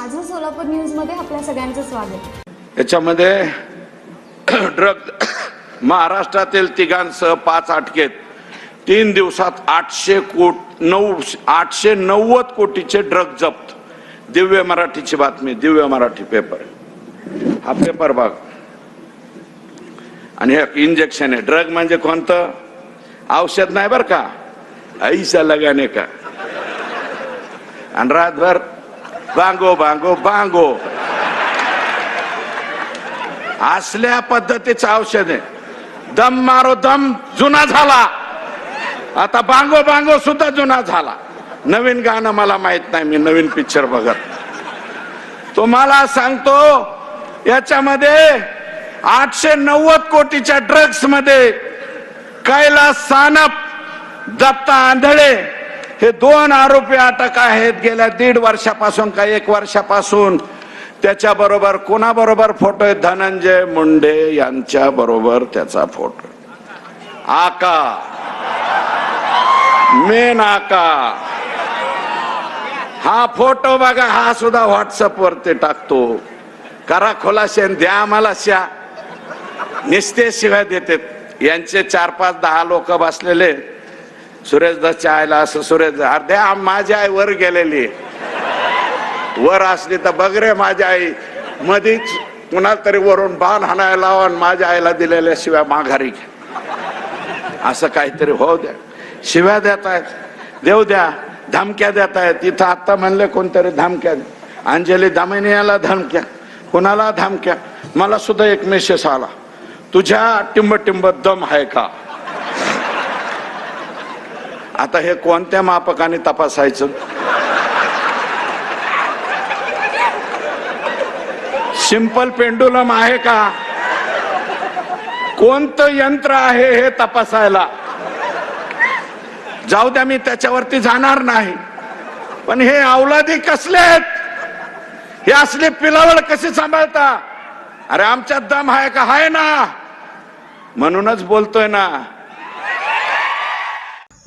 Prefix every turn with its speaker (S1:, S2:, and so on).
S1: माझं सोलापूर न्यूजमध्ये आपल्या सगळ्यांचं स्वागत.
S2: याच्यामध्ये ड्रग महाराष्ट्रातील तिघांसह पाच अटकेत. तीन दिवसात आठशे कोट नऊ आठशे नव्वद कोटीचे ड्रग जप्त. दिव्य मराठीची बातमी दिव्य मराठी पेपर हा पेपर बघ. आणि हे इंजेक्शन आहे. ड्रग म्हणजे कोणतं? औषध नाही बर का? ऐसा लगाने का? आणि रातभर बांगो बांगो बांगो. असल्या पद्धतीचं औषध आहे. दम मारो दम जुना झाला. आता बांगो बांगो सुद्धा जुना झाला. नवीन गाणं मला माहीत नाही मी नवीन पिक्चर बघत. तुम्हाला सांगतो याच्यामध्ये आठशे नव्वद कोटीच्या ड्रग्समध्ये कैलास सानप दत्ता आंधळे हे दोन आरोपी अटक आहेत. गेल्या दीड वर्षापासून का एक वर्षापासून त्याच्याबरोबर कोणाबरोबर फोटो आहे धनंजय मुंडे यांच्या बरोबर त्याचा फोटो आका. मेन आका. हा फोटो बघा हा सुद्धा व्हॉट्सअप वरती टाकतो. करा खोलाशे द्या आम्हाला श्या निस्ते शिवाय देतात यांचे चार पाच दहा लोक बसलेले सुरेश दसच्या आईला असं सुरेश अर्ध्या माझी आई वर गेलेली. वर असली तर बघ रे माझी आई. मधीच कुणाला तरी वरून बाण हाणायला लावा आणि माझ्या आईला दिलेल्या शिव्या माघारी घ्या. असं काहीतरी हो द्या. शिव्या देत आहेत. देऊ द्या. धमक्या देत आहेत. इथं आत्ता म्हणले कोणतरी धमक्या अंजली दामिनियाला धमक्या. कुणाला धमक्या? मला सुद्धा एक मेसेज आला. तुझ्या टिंब टिंब दम आहे का? आता हे कोणत्या मापकाने तपासायचं? सिंपल पेंडुलम आहे का? कोणतं यंत्र आहे हे तपासायला? जाऊ द्या मी त्याच्यावरती जाणार नाही. पण हे अवलादी कसले आहेत? हे असले पिलावळ कसे सांभाळता? अरे आमच्यात दम आहे का? आहे ना. म्हणूनच बोलतोय ना.